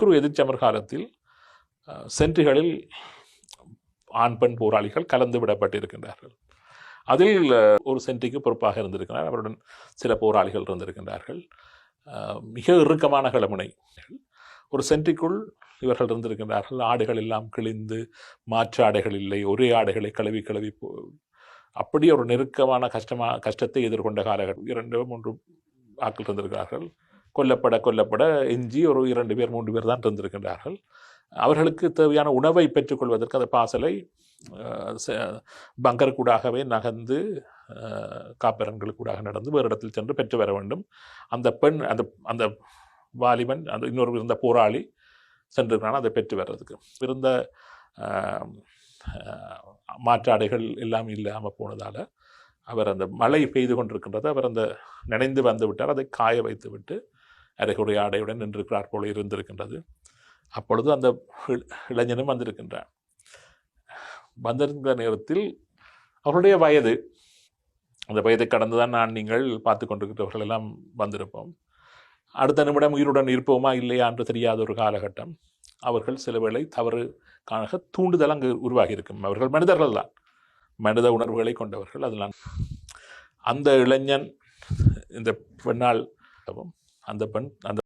குரு எதிர்ச்சமர் காலத்தில் சென்ட்ரிகளில் ஆண் பெண் போராளிகள் கலந்து விடப்பட்டிருக்கின்றார்கள். அதில் ஒரு சென்ட்ரிக்கு பொறுப்பாக இருந்திருக்கிறார். அவருடன் சில போராளிகள் இருந்திருக்கின்றார்கள். மிக இறுக்கமான கிளமுனை ஒரு சென்ட்ரிக்குள் இவர்கள் இருந்திருக்கின்றார்கள். ஆடைகள் எல்லாம் கிழிந்து மாற்று ஆடைகள் இல்லை ஒரே ஆடைகளை கழுவி கழுவி போ அப்படி ஒரு நெருக்கமான கஷ்டமாக கஷ்டத்தை எதிர்கொண்ட காலகட்டம். இரண்டு மூன்று ஆட்கள் இருந்திருக்கிறார்கள். கொல்லப்பட கொல்லப்பட எஞ்சி ஒரு இரண்டு பேர் மூன்று பேர் தான் இருந்திருக்கின்றார்கள் அவர்களுக்கு தேவையான உணவை பெற்றுக்கொள்வதற்கு அந்த பாசலை அஹ், பங்கருக்கூடாகவே நகர்ந்து காப்பரன்களுக்கூடாக நடந்து வேறு இடத்தில் சென்று பெற்று வர வேண்டும். அந்த பெண் அந்த அந்த வாலிபன் அந்த இன்னொரு இருந்த போராளி சென்றிருக்கிறான் அதை பெற்று வர்றதுக்கு. இருந்த மாற்றாடைகள் எல்லாம் இல்லாமல் போனதால் அவர் அந்த மழை பெய்து கொண்டிருக்கின்றது. அவர் அந்த நினைந்து வந்து விட்டார். அதை காய வைத்து விட்டு அரைகுறை ஆடையுடன் நின்றிருக்கிறார் போல இருந்திருக்கின்றது. அப்பொழுது அந்த இளைஞனும் வந்திருக்கின்றான். வந்திருந்த நேரத்தில் அவருடைய வயது அந்த வயதை கடந்து தான் நான் நீங்கள் பார்த்து கொண்டிருக்கிறவர்கள் எல்லாம் வந்திருப்போம். அடுத்த நிமிடம் உயிருடன் இருப்போமா இல்லையா என்று தெரியாத ஒரு காலகட்டம். அவர்கள் சில வேளை தவறு காண தூண்டுதல் அங்கு உருவாகி இருக்கும் அவர்கள் மனிதர்கள் தான். மனித உணர்வுகளை கொண்டவர்கள். அதெல்லாம் அந்த இளைஞன் இந்த பெண்ணால் அந்த பெண் அந்த